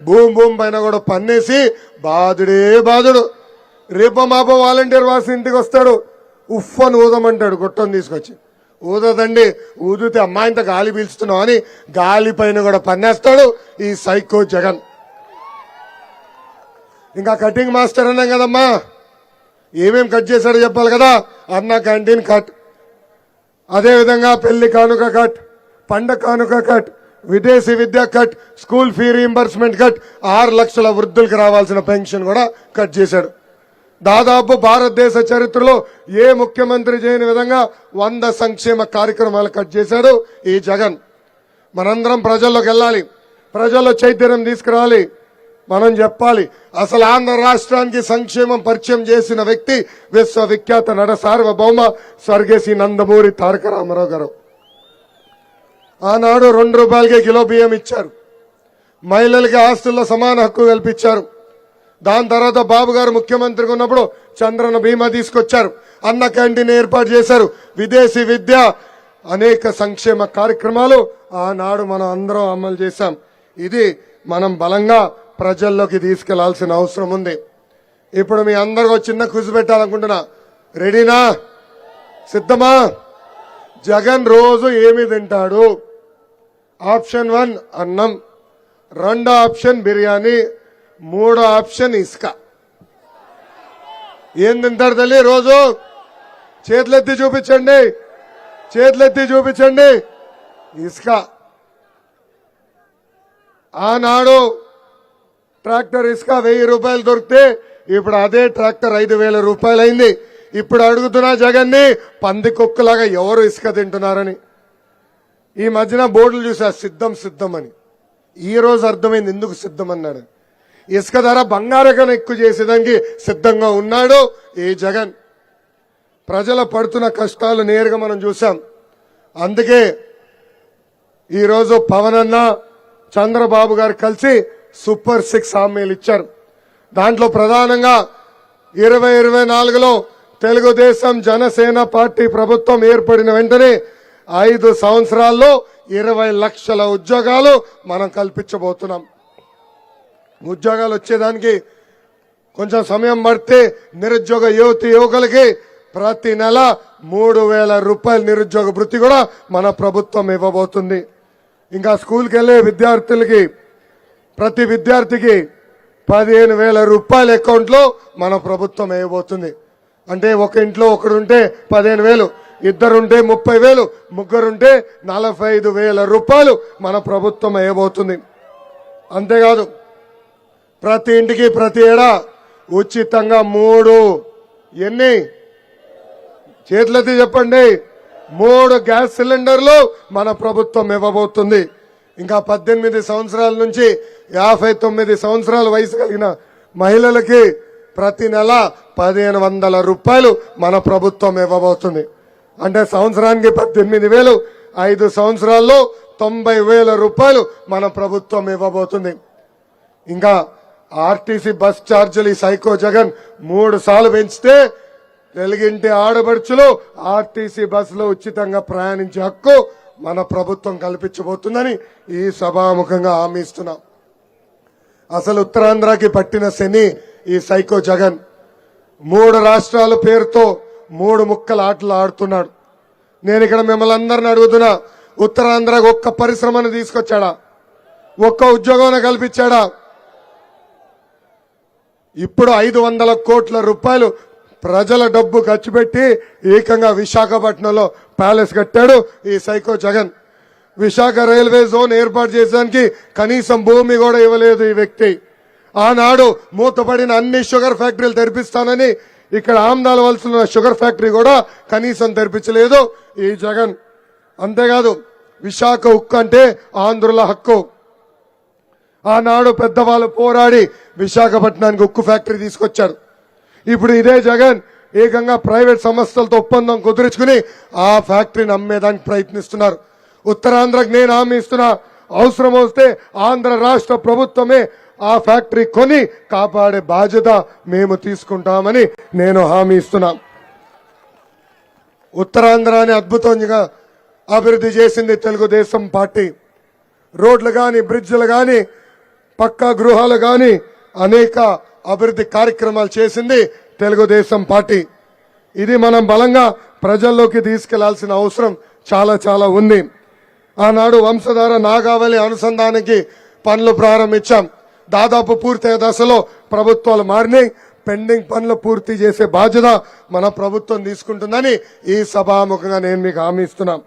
భూమి భూమి పైన కూడా పన్నేసి బాధుడే బాధుడు. రేపో మాపో వాలంటీర్ వాసి ఇంటికి వస్తాడు. ఉఫ్ అని ఊదమంటాడు గుట్టం తీసుకొచ్చి. ఊదదండి ఊదితే అమ్మాయింత గాలి పీల్చుతున్నావు అని గాలి పైన కూడా పన్నేస్తాడు ఈ సైకో జగన్. ఇంకా కటింగ్ మాస్టర్ అన్నాం కదమ్మా. ఏమేం కట్ చేశాడో చెప్పాలి కదా? అన్న క్యాంటీన్ కట్ అదేవిధంగా పెళ్ళి కానుక కట్ పండ కానుక కట్ విదేశీ విద్య cut school fee reimbursement cut ఆరు లక్షల వృద్ధులకు రావాల్సిన పెన్షన్ కూడా కట్ చేశాడు. దాదాపు భారతదేశ చరిత్రలో ఏ ముఖ్యమంత్రి చేయని విధంగా వంద సంక్షేమ కార్యక్రమాలు కట్ చేశాడు ఈ జగన్. మనందరం ప్రజల్లోకి వెళ్ళాలి. ప్రజల్లో చైతన్యం తీసుకురావాలి మనం చెప్పాలి. అసలు ఆంధ్ర రాష్ట్రానికి సంక్షేమం పరిచయం చేసిన వ్యక్తి విశ్వవిఖ్యాత నట సార్వభౌమ స్వర్గేశీ నందమూరి తారక రామారావు గారు. ఆనాడు రెండు రూపాయలకే కిలో బియ్యం ఇచ్చారు. మహిళలకి ఆస్తుల్లో సమాన హక్కు కల్పించారు. దాని తర్వాత బాబు గారు ముఖ్యమంత్రిగా ఉన్నప్పుడు చంద్రన బీమా తీసుకొచ్చారు. అన్న క్యాంటీన్ ఏర్పాటు చేశారు. విదేశీ విద్య అనేక సంక్షేమ కార్యక్రమాలు ఆనాడు మనం అందరం అమలు చేశాం. ఇది మనం బలంగా ప్రజల్లోకి తీసుకెళ్ళాల్సిన అవసరం ఉంది. ఇప్పుడు మీ అందరికీ చిన్న క్విజ్ పెట్టాలనుకుంటున్నా. రెడీనా? సిద్ధమా? జగన్ రోజు ఏమి తింటాడు? ఆప్షన్ వన్ అన్నం రెండో ఆప్షన్ బిర్యానీ మూడో ఆప్షన్ ఇసుక. ఏం తింటారు తల్లి రోజు? చేతులెత్తి చూపించండి. చేతులెత్తి చూపించండి. ఇసుక. ఆనాడు ట్రాక్టర్ ఇసుక వెయ్యి రూపాయలు దొరికితే ఇప్పుడు అదే ట్రాక్టర్ ఐదు వేల రూపాయలు అయింది ఇప్పుడు అడుగుతున్నా జగన్ని పంది కుక్కలాగా ఎవరు ఇసుక తింటున్నారని. ఈ మధ్యన బోర్డులు చూసా సిద్ధం సిద్ధం అని. ఈ రోజు అర్థమైంది ఎందుకు సిద్ధం అన్నాడు. ఇసుక ధర బంగారకం ఎక్కువ చేసేదానికి సిద్ధంగా ఉన్నాడు ఏ జగన్. ప్రజల పడుతున్న కష్టాలు నేరుగా మనం చూసాం. అందుకే ఈరోజు పవన్ అన్న చంద్రబాబు గారు కలిసి సూపర్ సిక్స్ హామీలు ఇచ్చారు. దాంట్లో ప్రధానంగా ఇరవై ఇరవై నాలుగులో తెలుగుదేశం జనసేన పార్టీ ప్రభుత్వం ఏర్పడిన వెంటనే ఐదు సంవత్సరాల్లో ఇరవై లక్షల ఉద్యోగాలు మనం కల్పించబోతున్నాం. ఉద్యోగాలు వచ్చేదానికి కొంచెం సమయం పడితే నిరుద్యోగ యువతి యువకులకి ప్రతి నెల మూడు వేల రూపాయల నిరుద్యోగ వృత్తి కూడా మన ప్రభుత్వం ఇవ్వబోతుంది. ఇంకా స్కూల్కి వెళ్ళే విద్యార్థులకి ప్రతి విద్యార్థికి పదిహేను వేల రూపాయల అకౌంట్లో మన ప్రభుత్వం వేయబోతుంది అంటే ఒక ఇంట్లో ఒకడుంటే పదిహేను వేలు. ఇద్దరుంటే ముప్పై వేలు ముగ్గురుంటే నలభై ఐదు వేల రూపాయలు మన ప్రభుత్వం వేయబోతుంది అంతేకాదు ప్రతి ఇంటికి ప్రతి ఏడా ఉచితంగా మూడు ఎన్ని? చేతులెత్తి చెప్పండి. మూడు గ్యాస్ సిలిండర్లు మన ప్రభుత్వం ఇవ్వబోతుంది. ఇంకా పద్దెనిమిది సంవత్సరాల నుంచి యాభై తొమ్మిది సంవత్సరాల వయసు కలిగిన మహిళలకి ప్రతి నెల పదిహేను వందల రూపాయలు మన ప్రభుత్వం ఇవ్వబోతుంది. అంటే సంవత్సరానికి పద్దెనిమిది వేలు. ఐదు సంవత్సరాల్లో తొంభై వేల రూపాయలు మన ప్రభుత్వం ఇవ్వబోతుంది. ఇంకా ఆర్టీసీ బస్ ఛార్జీలు ఈ సైకో జగన్ మూడు సార్లు పెంచితే తెలుగింటి ఆడబడుచులు ఆర్టీసీ బస్సులో ఉచితంగా ప్రయాణించే హక్కు మన ప్రభుత్వం కల్పించబోతుందని ఈ సభాముఖంగా హామీ ఇస్తున్నాం. అసలు ఉత్తరాంధ్రకి పట్టిన శని ఈ సైకో జగన్. మూడు రాష్ట్రాల పేరుతో మూడు ముక్కల ఆటలు ఆడుతున్నాడు. నేను ఇక్కడ మిమ్మల్ని అందరిని అడుగుతున్నా ఉత్తరాంధ్రకు ఒక్క పరిశ్రమను తీసుకొచ్చాడా? ఒక్క ఉద్యోగం కల్పించాడా? ఇప్పుడు ఐదు వందల కోట్ల రూపాయలు ప్రజల డబ్బు ఖర్చు పెట్టి ఏకంగా విశాఖపట్నంలో ప్యాలెస్ కట్టాడు ఈ psycho Jagan. Visakha railway zone ఏర్పాటు చేసడానికి కనీసం భూమి కూడా ఇవ్వలేదు ఈ వ్యక్తి. ఆనాడు మూతపడిన అన్ని షుగర్ ఫ్యాక్టరీలు తెరిపిస్తానని ఇక్కడ ఆమ్దాల వలసిన షుగర్ ఫ్యాక్టరీ కూడా కనీసం తెరిపించలేదు. ఈ జగన్ అంతేకాదు విశాఖ ఉక్కు అంటే ఆంధ్రుల హక్కు. ఆనాడు పెద్దవాళ్ళు పోరాడి విశాఖపట్నానికి ఉక్కు ఫ్యాక్టరీ తీసుకొచ్చారు. ఇప్పుడు ఇదే జగన్ ఏకంగా ప్రైవేట్ సంస్థలతో ఒప్పందం కుదుర్చుకుని ఆ ఫ్యాక్టరీని అమ్మేదానికి ప్రయత్నిస్తున్నారు. ఉత్తరాంధ్రకు నేను హామీ ఇస్తున్నా. అవసరం వస్తే ఆంధ్ర రాష్ట్ర ప్రభుత్వమే ఆ ఫ్యాక్టరీ కొని కాపాడే బాధ్యత మేము తీసుకుంటామని నేను హామీ ఇస్తున్నా. ఉత్తరాంధ్రాన్ని అద్భుతంగా అభివృద్ధి చేసింది తెలుగుదేశం పార్టీ. రోడ్లు కానీ బ్రిడ్జ్లు కానీ పక్కా గృహాలు కానీ అనేక అభివృద్ధి కార్యక్రమాలు చేసింది తెలుగుదేశం పార్టీ. ఇది మనం బలంగా ప్రజల్లోకి తీసుకెళ్ళాల్సిన అవసరం చాలా చాలా ఉంది. ఆనాడు వంశధార నాగావళి అనుసంధానికి పనులు ప్రారంభించాం. దాదాపు పూర్తయ్యే దశలో ప్రభుత్వాలు మారినాయి. పెండింగ్ పనులు పూర్తి చేసే బాధ్యత మన ప్రభుత్వం తీసుకుంటుందని ఈ సభాముఖంగా నేను మీకు హామీ ఇస్తున్నాను